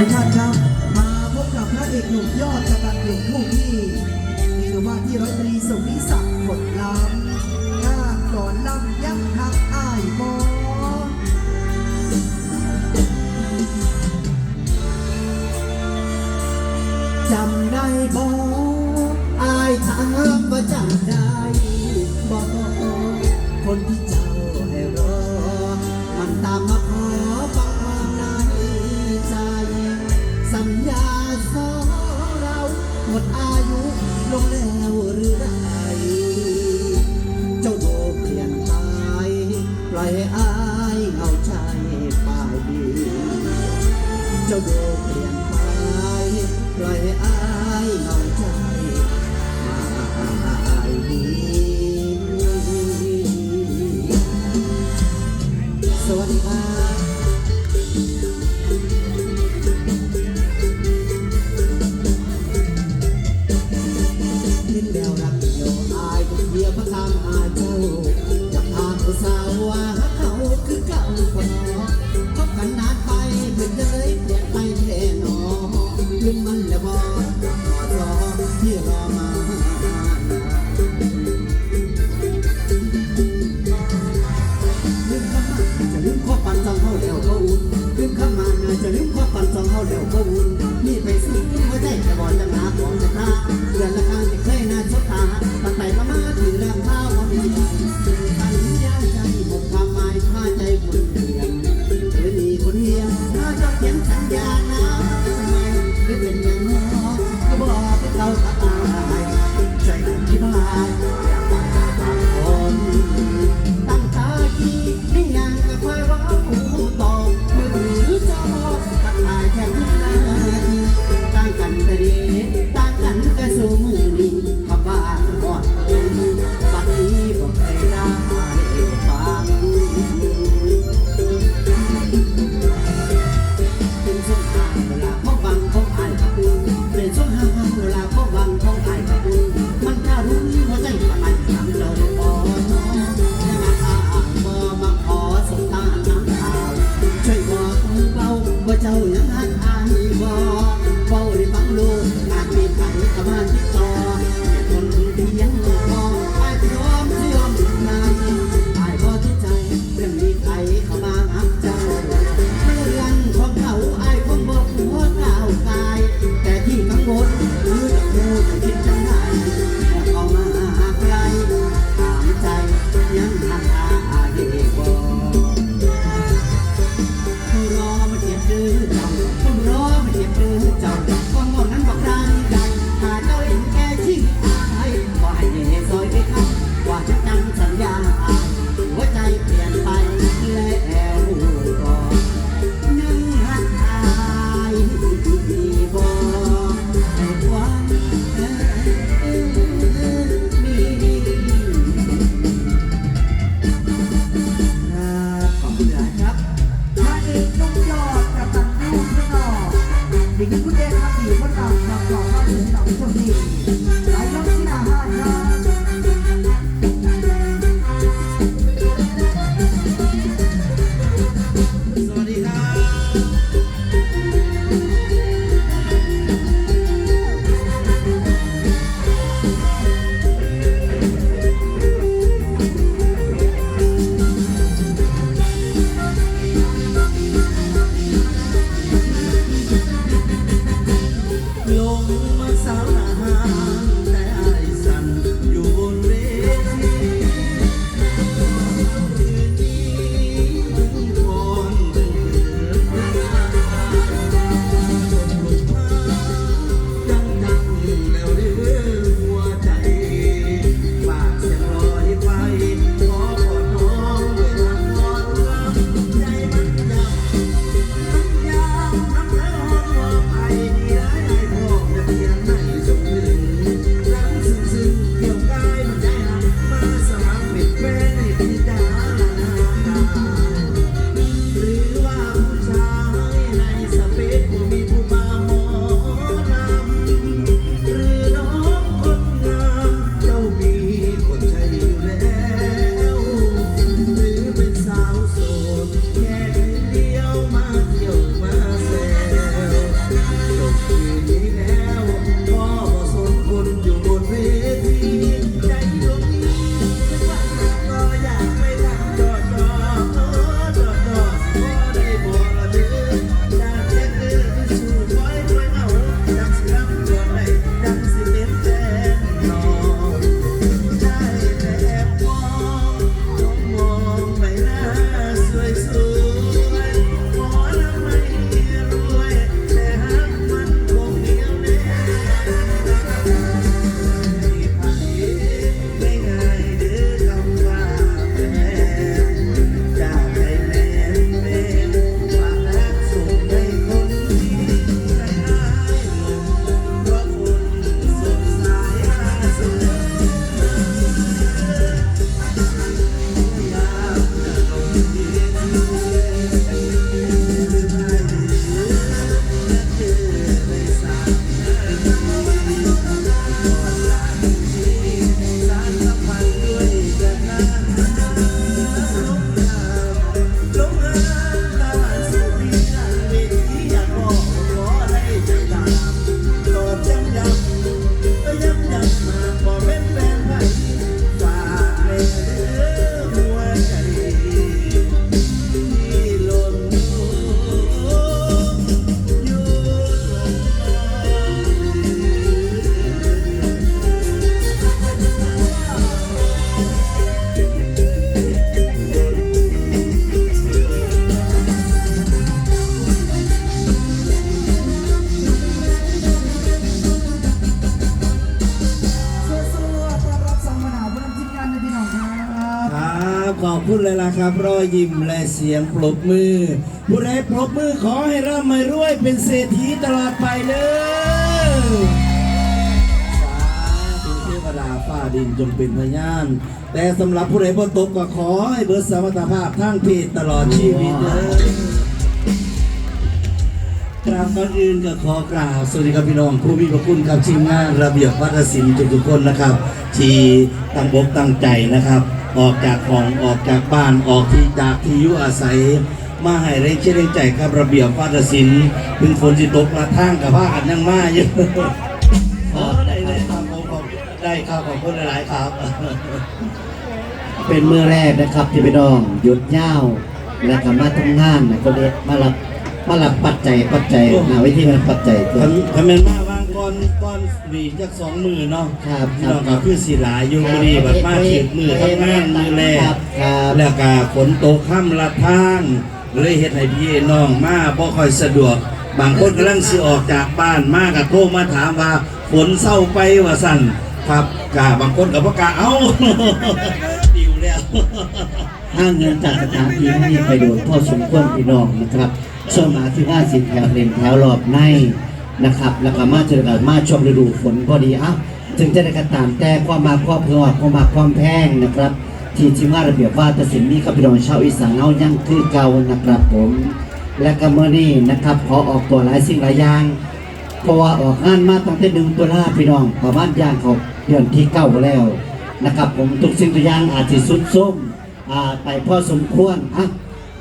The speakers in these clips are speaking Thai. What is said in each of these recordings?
ทุกท่านครับ มาพบกับพระเอกหนุ่มยอดกรำลังหนุ่มผู้ที่มีชื่อว่าที่ร้อยตรีสุวิศักดิ์ผลล้ำหน้าก่อนลำยักงทักอ้ายมอจำได้บอกอายถามว่าจำได้ บอกเขาตา Thank you. อบคุณเลยล่ะครับ รอยยิ้มและเสียงปรบมือ ผู้ใดปรบมือขอให้ร่ำให้รวยเป็นเศรษฐีตลอดไปเลยสาธุเทวดาฟ้าดินจงเป็นพยาน แต่สำหรับผู้ใดบ่ตกก็ขอให้เบิดสมรรถภาพทางเพศตลอดชีวิตเลยกราบก่อนอื่นก็ขอกราบสวัสดีครับพี่น้องผู้มีพระคุณครับทีมงานระเบียบวัฒนศิลป์ทุกๆคนนะครับ ที่ตั้งบกตั้งใจนะครับ ออกจากห้องออกจากบ้านออกที่จากที่อยู่อาศัย มาให้แรงเชื่อแรงใจครับระเบียบวัฒนศิลป์ถึงฝนจิตกละทางกับว่ากันยังมาเยอะขอได้เลยครับผมขอบได้ครับขอบคุณหลายๆครับ เป็นมือแรกนะครับที่พี่น้องหยุดยาวและก็มาทำงานนะคนนี้มารับมารับปัจจัยปัจจัยหาวิธีมันปัจจัยตัวทำทำเป็นมาวางก่ อนก่อนหวีจากสองมือเนาะครับพี่น้องก็คือสีหลายอยู่มือดีแบบมาเขีดมือทำงานมือแรกครับครับแล้วก็ฝนตกค่ำละทางเลยเฮ็ดให้พี่น้องมาบ่ค่อยสะดวก บางคนกำลังสิออกจากบ้านมาก็โทรมาถามว่าฝนเศร้าไปว่าสั่นครับกะบางคนก็บ่กล้าเอ้าดิวแล้วห้างเงินจากสถานที่นี้ไปโดนพ่อสมควรพี่น้องนะครับส่วนมาที่ว่าสิแถวเล่นแถวรอบใน นะครับ แล้วก็มาเจอกันมาช่วงฤดูฝนพอดีอะถึงจะได้กระตามแต่ความมาความเพื่อความมาความแพงนะครับ ที่ทีมงานระเบียบว่าตัดสินมีกับพี่น้องชาวอีสานเอายังคือเก่านะครับผม และก็เมื่อนี้นะครับ ขอออกตัวหลายสิ่งหลายอย่างเพราะว่าออกงานมาตั้งแต่หนึ่งตุลาพี่น้องประมาณย่างเขาเดือนที่เก้าแล้วนะครับ ผมทุกสิ่งทุกอย่างอาจจะสุดส้มอ่าไปพ่อสมควรอะ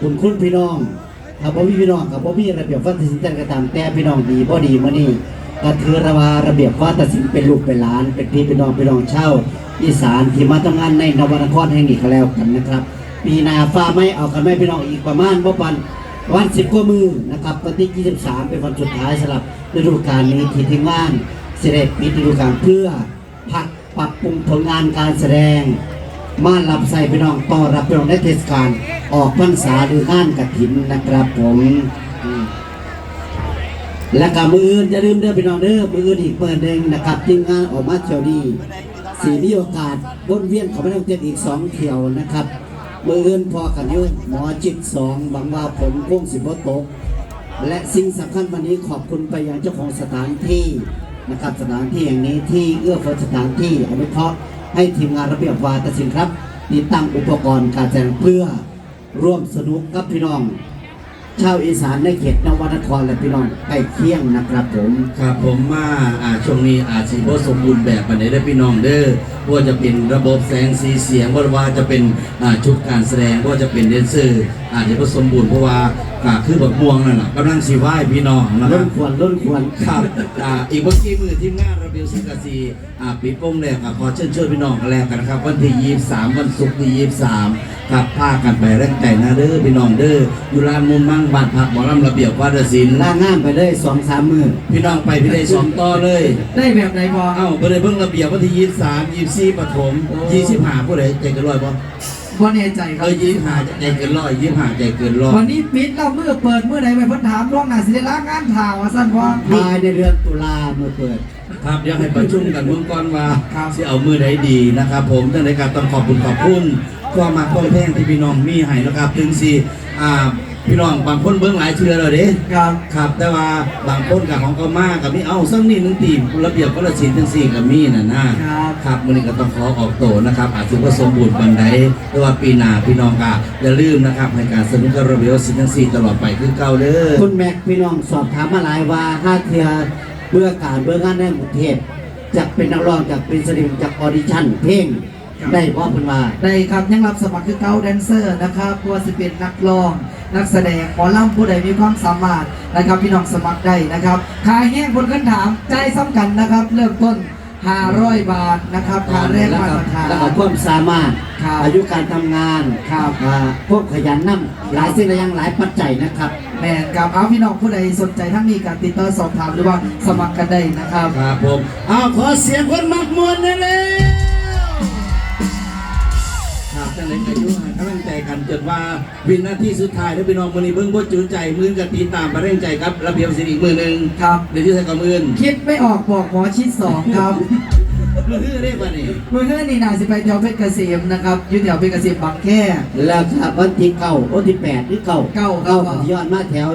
คุณคุณพี่น้อง ถ้าบ่มีพี่น้องกับบ่มีระเบียบวัฒนศิลป์แต่ก็ตามแต่พี่น้องดีบ่อดีมื้อนี้ก็ถือว่าระเบียบวัฒนศิลป์เป็นลูกเป็นหลาน เป็นพี่เป็นน้องพี่น้องเช่าอีสานที่มาทำงานในนวนครแห่งนี้ก็แล้วกันนะครับปีนาฟ้าไม่เอากันไม่พี่น้องอีกประมาณบ่ปันวันสิบกว่ามือนะครับวันที่ 23 เป็นวันสุดท้ายสำหรับฤดูกาลนี้ที่ทีมงานเสด็จปิดฤดูกาลเพื่อพักปรับปรุงผลงานการแสดง มารับใส่พี่น้องต้อรับพี่น้องในเทศกาลออกพรรษาหรืองานกฐินนะครับผมและกับมืออื่นอย่าลืมเด้อพี่น้องเด้อมืออื่นอีกเปิดหนึ่งนะครับทีมงานออกมาเที่ยวดีสีมีโอกาสวนเวียนเขอไม่ต้องเจ็ดอีกสองเที่ยวนะครับมืออื่นพอกันยุ่หมอจิตสองหวังว่าผลคงสิบตก และสิ่งสำคัญวันนี้ขอบคุณไปยังเจ้าของสถานที่นะครับสถานที่แห่งนี้ที่เอื้อเฟื้อสถานที่อนุเคราะห์ ให้ทีมงานระเบียบวาตศิลป์ครับติดตั้งอุปกรณ์การแสดงเพื่อร่วมสนุกกับพี่น้อง ชาวอีสานในเขตนวนครและพี่น้องใกล้เคียงนะครับผม ครับผมมาอ่าช่วงนี้อาจสิบ่สมบูรณ์แบบปานใดได้อพี่น้องเด้อว่าจะเป็นระบบแสงสีเสียงว่าว่าจะเป็นอ่าชุดการแสดงว่าจะเป็นแดนเซอร์อาจจะบ่สมบูรณ์เพราะว่า ก็คือบักม่วงนั่นแหละกำลังสีไหว้พี่น้องนะคล้รันบควรล้นควรครับอ่าอีกเมื่อกี้มือทีมงานระเบียวสิงกะซีอ่าปีโป้งแรกอะขอเชิญชวนพี่น้องกันแล้วกันนะครับ วันที่23วันศุกร์ที่23ครับพากันไปแรงใจนะเด้อพี่น้องเด้ออยู่ร้านมุมมั่งบ้านพักหมอลำระเบียบวาดศิลป์ล่างงามไปเลยสองสามมือพี่น้องไปพี่ได้สองต่อเลย ได้แบบไหนพอ เอ้าไปเลยเบิ่งระเบียบวันที่23 24ปฐม25ผู้ใดใจเกินร้อยบ่ บ่แน่ใจคเอรับอ25ใจเกินร้อย25ใจเกินร้อยวันนี้ปิดเราเมื่อเปิดเมื่อไหร่ไปเพิ่นถามล่วงหน้าสิได้ลางานข่าวว่าสั้นว่า ภายในเดือนตุลาเมื่อเปิด ครับอยากให้ประชุมกันเบื้องก่อนว่าครับ สิเอามือใดดีนะครับผมดังในการต้องขอบคุณขอบคุณความมาความแพงที่พี่น้องมีให้นะครับถึงสิอ่า พี่น้องบางคนเบื้องหลายเชื่อเลยเด้ครับ ครับ แต่ว่าบางคนกับของก็มากกับมีเอาสักนิดหนึงตีระเบียบก็ละสินทั้งสี่กับมีน่ะนะครับครับมื้อนี้ก็ต้องขอออกโตนะครับ อาจจะว่าสมบูรณ์บันไดแต่ว่าปีหน้าพี่น้องก็อย่าลืมนะครับให้การสนับสนุนระเบียบสินทั้งสี่ตลอดไปคือเก่าเด้อคุณแม็กพี่น้องสอบถามมาหลายว่าห้าเทียเบื่อการเบื่องานในกรุงเทพจะเป็นนักร้องจากเป็นศิลปินจากออดิชั่นเพลง ได้เพราะเพิ่นว่าได้ครับยังรับสมัครคือเก้าแดนเซอร์นะครับผู้ว่าสิเป็นนักร้อง นักแสดงหมอลำผู้ใดมีความสามารถนะครับ พี่น้องสมัครได้นะครับขายแห้งคนขึ้นถามใจซ้ำกันนะครับ เริ่มต้น500บาทนะครับค่าแรกมาตรฐานแล้วก็ความสามารถครับอายุการทำงานครับอ่าพวกขยันน้ำหลายสิ่งหลายอย่างหลายปัจจัยนะครับแม่นครับเอาพี่น้องผู้ใดสนใจทั้งนี้การติดต่อสอบถามหรือว่าสมัครกันได้นะครับครับผมเอาขอเสียงคนมักมวนหน่อย ครับจังเลยอายุให้กำลังใจกันจนว่าวินาทีสุดท้ายแล้วพี่น้องมือนี้เบิ่งบ่จืดใจมือกับตีตามไปเร่งใจครับระเบียบสิอีกมือหนึ่งครับเดี๋ยวที่ใส่กับมือคิดไม่ออกบอกหมอชิดสองครับมือถือเรียกว่านี่เมื่อคืนนี้นายสิไปแถวเพชรเกษมนะครับอยุ่แถวเพชรเกษมบางแค่แล้วครับวันที่เก้าวันที่แปดที่เก้าเก้าเก้าครับยอดมาแถว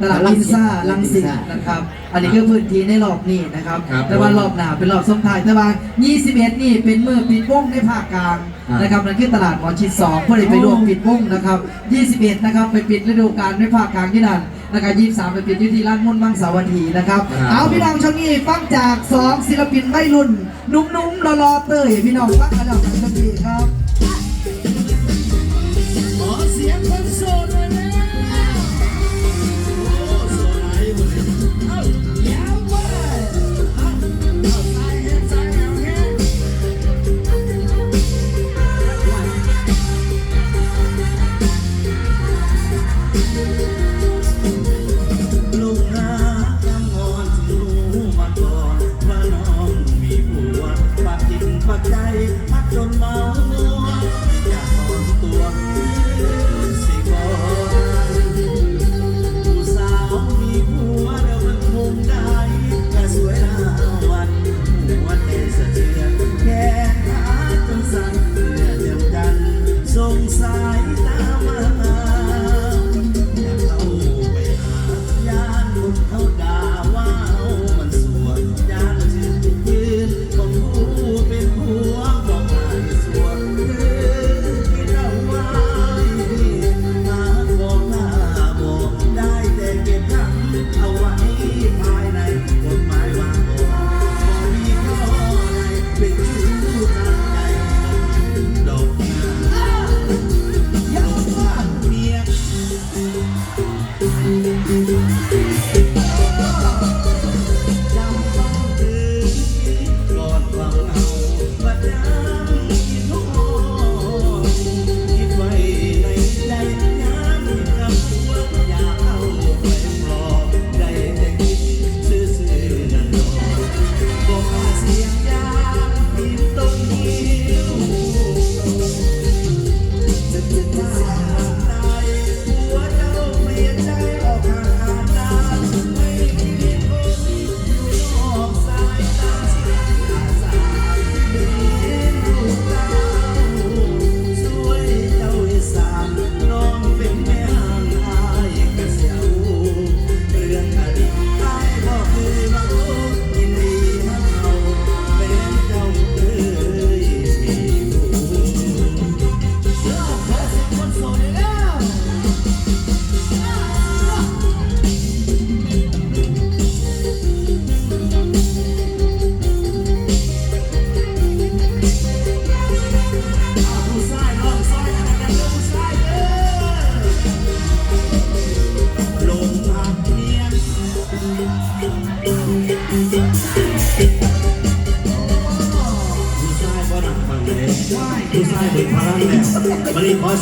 ตลาดลินซ่าลังสิตนะครับ อันนี้คือพื้นที่ในรอบนี้นะครับแต่ว่ารอบหน้าเป็นรอบสมทายแต่ว่า21 นี่เป็นมือปิดวงในภาคกลางนะครับนั่นคือตลาดหมอชิด2เพื่อไปรวมปิดวงนะครับ21 นะครับไปปิดฤดูกาลในภาคกลางที่นั่นนะครับ23 ไปปิดอยุที่ร้านมุ่นต์มังสาวัตถีนะครับ เอาพี่น้องช่วงนี้ฟังจาก 2 ศิลปินไม่รุ่น นุ่มๆรอๆเต้ยพี่น้องฟังกันแล้วกันสักทีครับ ขอเสียงคนโสดหน่อยเร็ว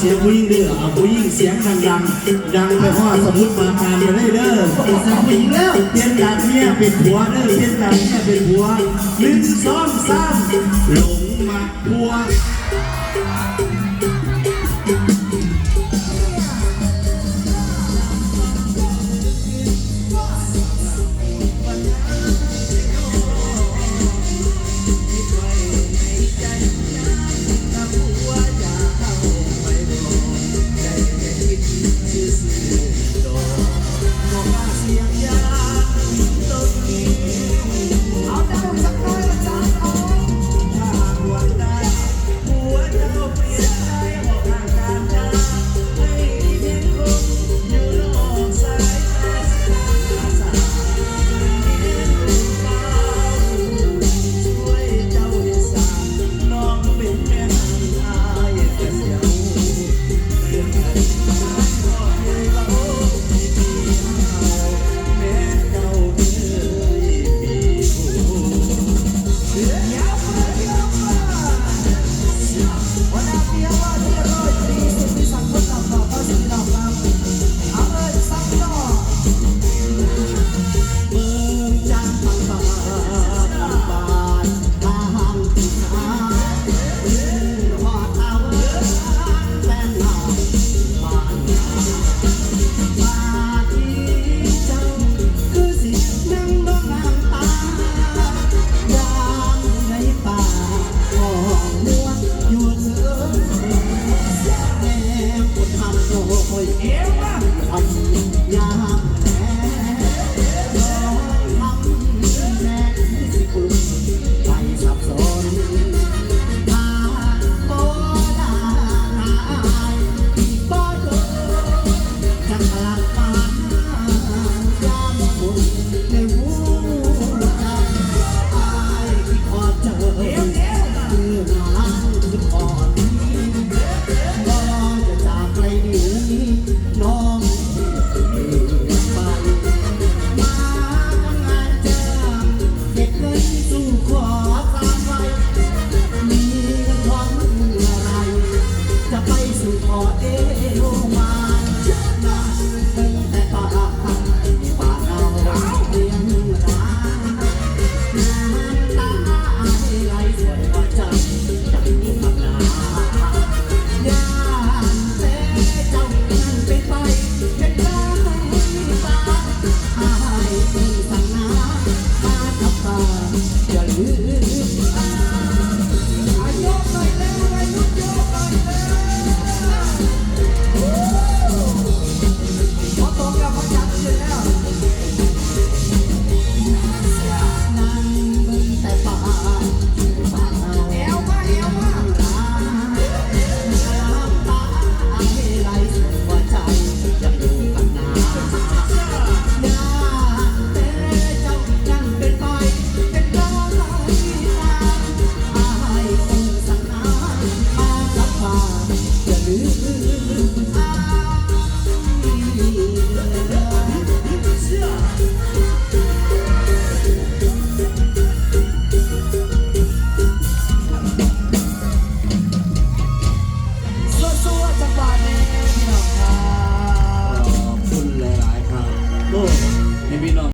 สียงผู้หญิงเด้อเอาผู้หญิงเสียงดังๆดังไปพ่อสมุดมาการไปเลยเด้อเป็นสผู้หญิงแล้วเปลี่ยนจากเมียเป็นผัวเด้อเปลี่ยนจากเมียเป็นผัวหนึ่งสองสามหลงมาผัว